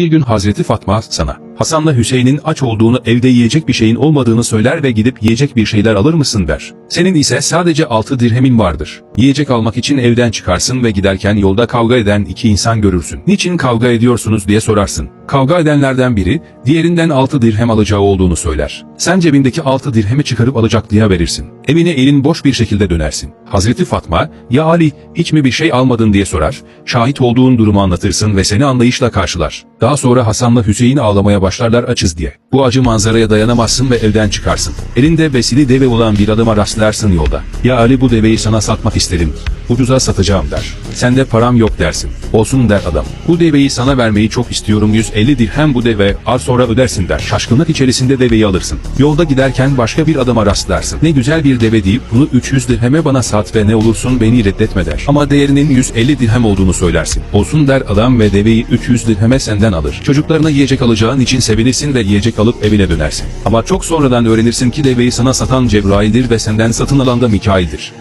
Bir gün Hazreti Fatma sana, Hasan'la Hüseyin'in aç olduğunu evde yiyecek bir şeyin olmadığını söyler ve gidip yiyecek bir şeyler alır mısın der. Senin ise sadece altı dirhemin vardır. Yiyecek almak için evden çıkarsın ve giderken yolda kavga eden iki insan görürsün. Niçin kavga ediyorsunuz diye sorarsın. Kavga edenlerden biri, diğerinden altı dirhem alacağı olduğunu söyler. Sen cebindeki altı dirhemi çıkarıp alacaklıya verirsin. Evine elin boş bir şekilde dönersin. Hazreti Fatma, ya Ali hiç mi bir şey almadın diye sorar, şahit olduğun durumu anlatırsın ve seni anlayışla karşılar. Daha sonra Hasan'la Hüseyin ağlamaya başlarlar açız diye. Bu acı manzaraya dayanamazsın ve evden çıkarsın. Elinde besili deve olan bir adama rastlarsın yolda. Ya Ali bu deveyi sana satmak isterim. Ucuza satacağım der. Sen de param yok dersin. Olsun der adam. Bu deveyi sana vermeyi çok istiyorum 150 dirhem bu deve az sonra ödersin der. Şaşkınlık içerisinde deveyi alırsın. Yolda giderken başka bir adama rastlarsın. Ne güzel bir deve deyip bunu 300 dirheme bana sat ve ne olursun beni reddetme der. Ama değerinin 150 dirhem olduğunu söylersin. Olsun der adam ve deveyi 300 dirheme senden alır. Çocuklarına yiyecek alacağın için sevinirsin ve yiyecek kalıp evine dönersin. Ama çok sonradan öğrenirsin ki deveyi sana satan Cebrail'dir ve senden satın alan da Mikail'dir.